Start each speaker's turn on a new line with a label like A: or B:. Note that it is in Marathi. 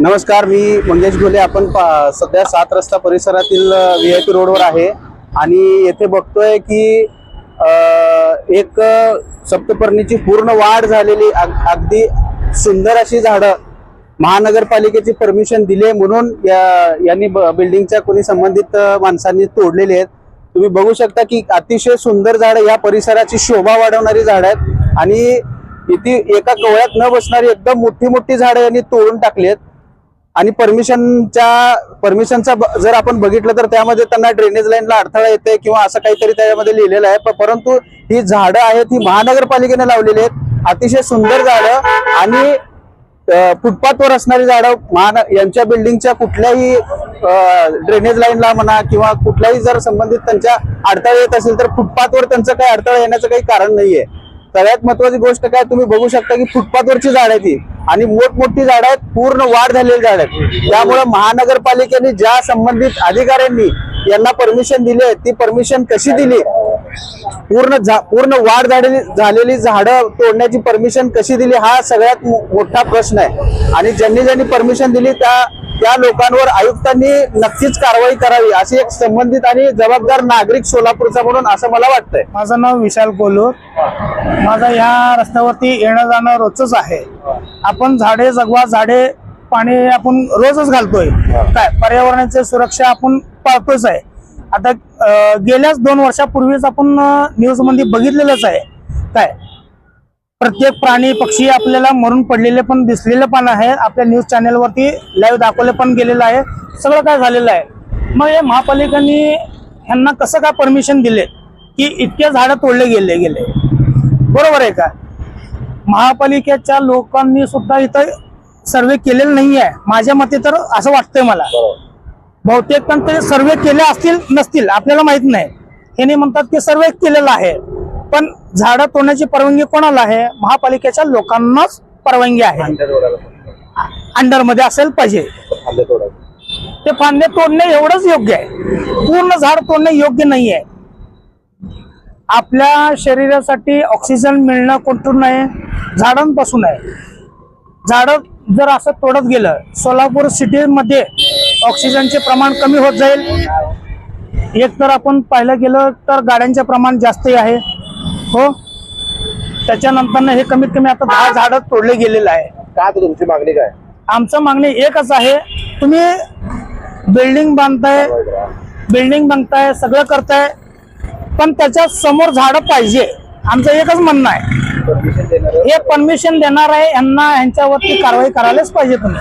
A: नमस्कार मी मंगेश घोले. आपण पा- सध्या सात रस्ता परिसरातील व्ही आय पी रोडवर आहे. आणि येथे बघतोय की एक सप्तपर्णीची पूर्ण वाढ झालेली अग- अगदी सुंदर अशी झाडं महानगरपालिकेची परमिशन दिली म्हणून या- यांनी ब- बिल्डिंगच्या कोणी संबंधित माणसांनी तोडलेली आहेत. तुम्ही बघू शकता की अतिशय सुंदर झाडं या परिसराची शोभा वाढवणारी झाडं आहेत. आणि इथे एका कवळ्यात न बसणारी एकदम मोठी मोठी झाडं यांनी तोडून टाकली आहेत. आणि परमिशनच्या परमिशनचा जर आपण बघितलं तर त्यामध्ये त्यांना ड्रेनेज लाईनला अडथळा येते किंवा असं काहीतरी त्यामध्ये लिहिलेलं आहे. परंतु ही झाडं आहेत ही महानगरपालिकेने लावलेली आहेत. अतिशय सुंदर झाडं आणि फुटपाथवर असणारी झाडं महान यांच्या बिल्डिंगच्या कुठल्याही ड्रेनेज लाईनला म्हणा किंवा कुठल्याही जर संबंधित त्यांच्या अडथळे येत असेल तर फुटपाथवर त्यांचं काही अडथळा येण्याचं काही कारण नाहीये. सगळ्यात महत्वाची गोष्ट काय तुम्ही बघू शकता की फुटपाथवरची झाड आहे ती आणि मोठमोठी झाड आहेत पूर्ण वाढ झालेली झाड आहेत. त्यामुळे महानगरपालिकेने ज्या संबंधित अधिकाऱ्यांनी यांना परमिशन दिली आहे ती परमिशन कशी दिली? पूर्ण झा- पूर्ण वाढ झालेली झालेली झाडं तोडण्याची परमिशन कशी दिली? हा सगळ्यात मोठा प्रश्न आहे. आणि ज्यांनी ज्यांनी परमिशन दिली त्या त्या लोकांवर आयुक्तांनी नक्कीच कारवाई करावी अशी एक संबंधित आणि जबाबदार नागरिक सोलापूरचा म्हणून असं मला वाटतंय.
B: माझं नाव विशाल कोलूर. माझा ह्या रस्त्यावरती येणं जाणं रोजच आहे. आपण झाडे जगवा झाडे पाणी आपण रोजच घालतोय. काय? पर्यावरणाची सुरक्षा आपण पाळतोच आहे. आता गेल्याच दोन वर्षापूर्वीच आपण न्यूजमध्ये बघितलेलंच आहे. काय? प्रत्येक प्राणी पक्षी आपल्याला मरून पडलेले पण दिसलेले पण आहे आपल्या न्यूज चॅनेलवरती लाईव्ह दाखवले पण गेलेलं आहे सगळं काय झालेलं आहे? मग हे महापालिकांनी ह्यांना कसं काय परमिशन दिले? की इतके झाडं तोडले गेले गेले. बरोबर आहे का? महापालिकेच्या लोकांनी सुद्धा इथं सर्वे केलेला नाही आहे माझ्या मते तर असं वाटतंय मला. बहुतेक पण ते सर्वे केले असतील नसतील आपल्याला माहीत नाही. हे म्हणतात की सर्वे केलेला आहे. पण झाडं तोडण्याची परवानगी कोणाला आहे? महापालिकेच्या लोकांनाच परवानगी आहे. अंडरमध्ये असेल पाहिजे. ते फांदे तोडणे एवढंच योग्य आहे. पूर्ण झाड तोडणे योग्य नाही आहे आपल्या शरीरासाठी ऑक्सिजन मिळणं कुठून आहे झाडांपासून आहे. झाड जर असं तोडत गेलं सोलापूर सिटीमध्ये ऑक्सिजनचे प्रमाण कमी होत जाईल. एक तर आपण पाहिलं गेलं तर गाड्यांचे प्रमाण जास्तही आहे. हो? त्याच्यानंतर हे कमीत कमी आता दहा झाडं तोडले गेलेलं आहे.
A: काय तुमची मागणी काय?
B: आमचं मागणी एकच आहे. तुम्ही बिल्डिंग बांधताय बिल्डिंग बांधताय सगळं करताय पण त्याच्यासमोर झाडं पाहिजे. आमचं एकच म्हणणं आहे. हे परमिशन देणार आहे यांना यांच्यावरती कारवाई करायलाच पाहिजे तुम्ही.